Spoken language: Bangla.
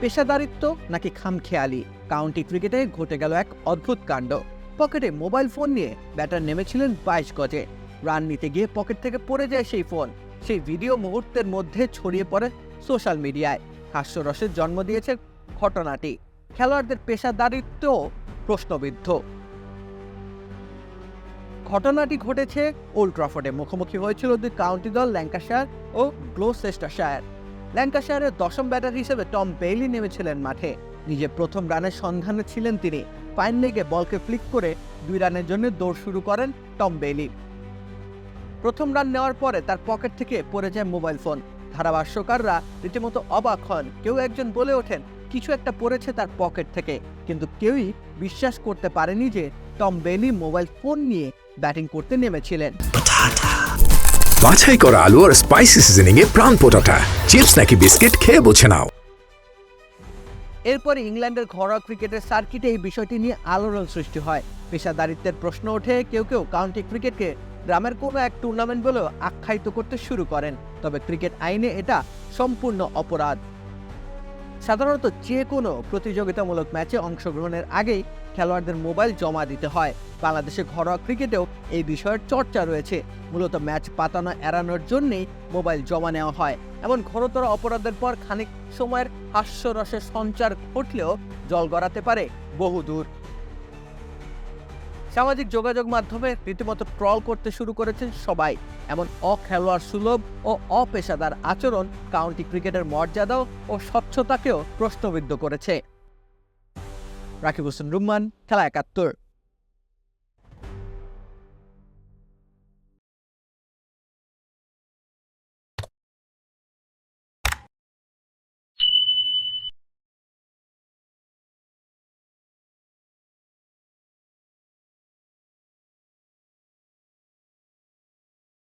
পেশাদারিত্ব নাকি খামখেয়ালি? কাউন্টি ক্রিকেটে ঘটে গেল এক অদ্ভুত কাণ্ড। পকেটে মোবাইল ফোন নিয়ে ব্যাটার নেমেছিলেন বাইশ গজে। রান নিতে গিয়ে পকেট থেকে পড়ে যায় সেই ফোন। সেই ভিডিও মুহূর্তের মধ্যে ছড়িয়ে পড়ে সোশ্যাল মিডিয়ায়। হাস্যরসের জন্ম দিয়েছে ঘটনাটি। খেলোয়াড়দের পেশাদারিত্ব প্রশ্নবিদ্ধ। ঘটনাটি ঘটেছে ওল্ড ট্রাফোর্ডে। মুখোমুখি হয়েছিল দুই কাউন্টি দল, ল্যাঙ্কাশায়ার ও গ্লোসেস্টারশায়ার। ল্যাঙ্কাশায়ারের দশম ব্যাটার হিসেবে টম বেইলি নেমেছিলেন মাঠে। নিজের প্রথম রানের সন্ধানে ছিলেন তিনি। ফাইন লেগে বলকে ফ্লিক করে দুই রানের জন্য দৌড় শুরু করেন টম বেইলি। প্রথম রান নেওয়ার পরে তার পকেট থেকে পড়ে যায় মোবাইল ফোন। ধারাভাষ্যকাররা রীতিমতো অবাক হন। কেউ একজন বলে ওঠেন, কিছু একটা পড়েছে তার পকেট থেকে। কিন্তু কেউই বিশ্বাস করতে পারেনি যে টম বেলি মোবাইল ফোন নিয়ে ব্যাটিং করতে নেমেছিলেন। বাছাই করা আলু আর স্পাইসি সিজনিং এ প্রাণ পোটাটা। চিপস নাকি বিস্কিট খেয়ে বোঝে নাও। এরপরে ইংল্যান্ডের ঘরোয়া ক্রিকেটের সার্কিটে এই বিষয়টি নিয়ে আলোড়ন সৃষ্টি হয়। পেশাদারিত্বের প্রশ্ন ওঠে, কেউ কেউ কাউন্টি ক্রিকেটকে গ্রামের কোনো এক টুর্নামেন্ট বলেও আখ্যায়িত করতে শুরু করেন। তবে ক্রিকেট আইনে এটা সম্পূর্ণ অপরাধ। সাধারণত যে কোনো প্রতিযোগিতামূলক ম্যাচে অংশগ্রহণের আগেই খেলোয়াড়দের মোবাইল জমা দিতে হয়। বাংলাদেশে ঘরোয়া ক্রিকেটেও এই বিষয়ের চর্চা রয়েছে। মূলত ম্যাচ পাতানো এড়ানোর জন্যেই মোবাইল জমা নেওয়া হয়। এমন ঘোরতর অপরাধের পর খানিক সময়ের হাস্যরসের সঞ্চার ঘটলেও জল গড়াতে পারে বহুদূর। সামাজিক যোগাযোগ মাধ্যমে রীতিমতো ট্রল করতে শুরু করেছেন সবাই। এমন অখেলোয়াড় সুলভ ও অপেশাদার আচরণ কাউন্টি ক্রিকেটের মর্যাদাও ও স্বচ্ছতাকেও প্রশ্নবিদ্ধ করেছে। রাকিব হোসেন রুম্মান, খেলা একাত্তর।